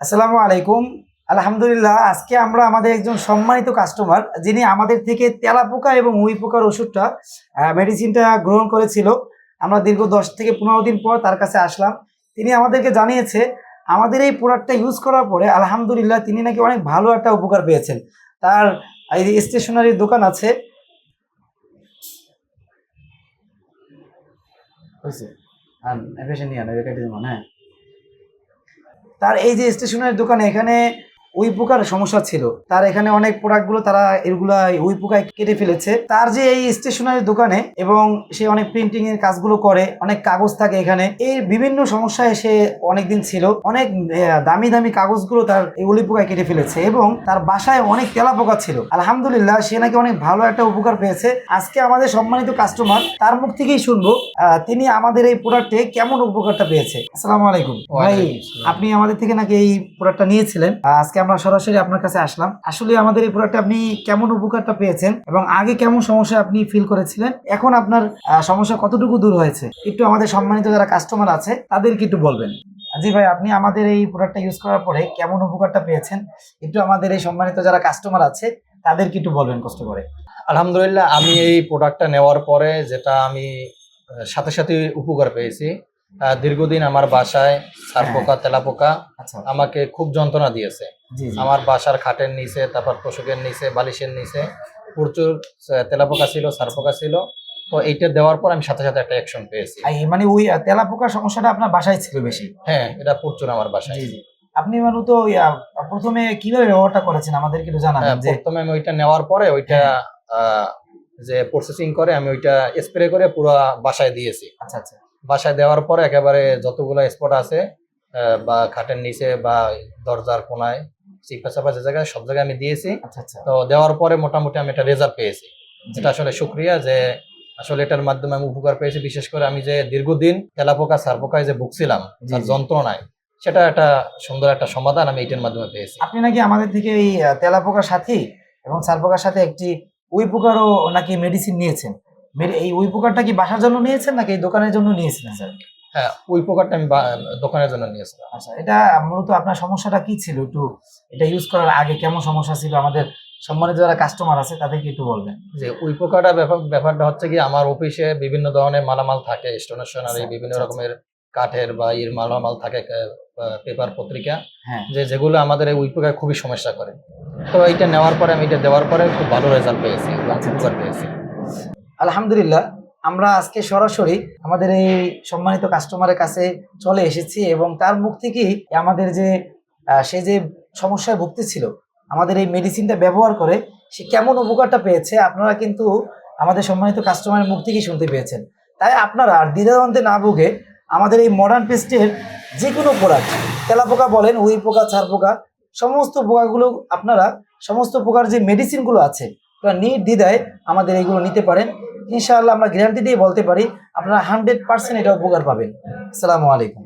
আসসালামু আলাইকুম। আলহামদুলিল্লাহ, আজকে আমরা আমাদের একজন সম্মানিত কাস্টমার যিনি আমাদের থেকে তেলাপোকা এবং উই পোকার ওষুধটা মেডিসিনটা গ্রহণ করেছিল। আমরা দীর্ঘ দশ থেকে পনেরো দিন পর তার কাছে আসলাম। তিনি আমাদেরকে জানিয়েছে, আমাদের এই প্রোডাক্টটা ইউজ করার পরে আলহামদুলিল্লাহ তিনি নাকি অনেক ভালো একটা উপকার পেয়েছেন। তার এই যে স্টেশনারির দোকান আছে হ্যাঁ। তার এই যে স্টেশনের দোকানে এখানে উই পোকার সমস্যা ছিল। তার এখানে অনেক প্রোডাক্টগুলো তারা এগুলা উই পোকায় কেটে ফেলেছে। তার যে এই স্টেশনারি দোকানে এবং সে অনেক প্রিন্টিং এর কাজগুলো করে অনেক কাগজ থাকে এখানে এই বিভিন্ন সমস্যায় সে অনেকদিন ছিল। অনেক দামি দামি কাগজগুলো তার এই উলি পোকায় কেটে ফেলেছে এবং তার বাসায় অনেক তেলা পোকা ছিল। আলহামদুলিল্লাহ সে নাকি অনেক ভালো একটা উপকার পেয়েছে। আজকে আমাদের সম্মানিত কাস্টমার তার মুখ থেকেই শুনব আহ, তিনি আমাদের এই প্রোডাক্টে কেমন উপকারটা পেয়েছে। আসসালামু আলাইকুম। ভাই আপনি আমাদের থেকে নাকি এই প্রোডাক্টটা নিয়েছিলেন? আজকে আমরা সরাসরি আপনার কাছে আসলাম। আসলে আমাদের এই প্রোডাক্টে আপনি কেমন উপকারটা পেয়েছেন এবং আগে কেমন সমস্যা আপনি ফিল করেছিলেন? এখন আপনার সমস্যা কতটুকু দূর হয়েছে? একটু আমাদের সম্মানিত যারা কাস্টমার আছে, তাদেরকে একটু বলবেন। জি ভাই, আপনি আমাদের এই প্রোডাক্টটা ইউজ করার পরে কেমন উপকারটা পেয়েছেন? একটু আমাদের এই সম্মানিত যারা কাস্টমার আছে, তাদেরকে একটু বলবেন কষ্ট করে। আলহামদুলিল্লাহ, আমি এই প্রোডাক্টটা নেওয়ার পরে যেটা আমি সাথে সাথে উপকার পেয়েছি দীর্ঘদিন আমার বাসায় সারপোকা তেলাপোকা আচ্ছা। আমাকে খুব যন্ত্রণা দিয়েছে। আমার বাসার খাটের নিচে তারপর তোষকের নিচে বালিশের নিচে প্রচুর আহ, তেলাপোকা ছিল সারপোকা ছিল। তো এইটা দেওয়ার পর আমি সাথে সাথে একটা অ্যাকশন পেয়েছি। মানে ওই তেলা পোকার সমস্যাটা আপনার বাসায় ছিল বেশি? হ্যাঁ এটা প্রচুর আমার বাসায় আপনি মানু তো প্রথমে কীভাবে ব্যবহারটা করেছেন? আমাদেরকে একটু হ্যাঁ, জানাবেন যে প্রথমে আমি ওইটা নেওয়ার পরে ওইটা আহ, যে প্রসেসিং করে আমি ওইটা স্প্রে করে পুরো বাসায় দিয়েছি। আচ্ছা আচ্ছা। বাসায় দেওয়ার পরে একেবারে যতগুলো স্পট আছে বা খাটের নিচে বা দরজার কোনায় চিপা চাপা যে জায়গায় সব জায়গায় আমি দিয়েছি। আচ্ছা আচ্ছা। তো দেওয়ার পরে মোটামুটি আমি একটা রেজাল্ট পেয়েছি। যেটা আসলে শুক্রিয়া যে আসলে এটার মাধ্যমে আমি উপকার পেয়েছি বিশেষ করে আমি যে দীর্ঘদিন তেলাপোকা সারপোকায় যে ভুগছিলাম তার যন্ত্রণায় সেটা একটা সুন্দর একটা সমাধান আমি এটার মাধ্যমে পেয়েছি। আপনি নাকি আমাদের থেকে এই আহ, তেলা পোকার সাথে এবং সার পোকার সাথে একটি উই পোকারও নাকি মেডিসিন নিয়েছেন? মে- এই উই পোকারটা কি বাসার জন্য নিয়েছেন নাকি এই দোকানের জন্য নিয়েছিলেন? স্যার হ্যাঁ ওই প্রকারটা আমি দোকানের জন্য নিয়েছিলাম। আচ্ছা এটা মূলত আপনার সমস্যাটা কি ছিল একটু? এটা ইউজ করার আগে কেমন সমস্যা ছিল? আমাদের সম্মানিত যারা কাস্টমার আছে তাদেরকে একটু বলবেন। যে ওই পোকাটা ব্যাপার ব্যাপারটা হচ্ছে কি আমার অফিসে বিভিন্ন ধরনের মালামাল থাকে স্টেশনারি আচ্ছা, বিভিন্ন আচ্ছা, রকমের কাঠের বা ইয়ের মালামাল থাকে পেপার পত্রিকা। হ্যাঁ। যে যেগুলো আমাদের এই উই পোকায় খুবই সমস্যা করে। তো এইটা নেওয়ার পরে আমি এটা দেওয়ার পরে খুব ভালো রেজাল্ট পেয়েছি আচ্ছা, পেয়েছি। আলহামদুলিল্লাহ, আমরা আজকে সরাসরি আমাদের এই সম্মানিত কাস্টমারের কাছে চলে এসেছি এবং তার মুখ থেকেই আমাদের যে সে যে সমস্যায় ভুগতেছিল, আমাদের এই মেডিসিনটা ব্যবহার করে সে কেমন উপকারটা পেয়েছে আপনারা কিন্তু আমাদের সম্মানিত কাস্টমারের মুখ থেকেই শুনতে পেয়েছেন। তাই আপনারা আর দ্বিধাদ্বন্দ্বে না ভুগে আমাদের এই মডার্ন পেস্টের যে কোনো প্রোডাক্ট তেলাপোকা বলেন উই পোকা ছাড় পোকা সমস্ত পোকাগুলো আপনারা, সমস্ত প্রকার যে মেডিসিনগুলো আছে নির্দ্বিধায় আমাদের এইগুলো নিতে পারেন। ইনশাআল্লাহ আমরা গ্যারান্টি দিয়ে বলতে পারি, আপনারা হান্ড্রেড পার্সেন্ট এটা উপকার পাবেন। আসসালামু আলাইকুম।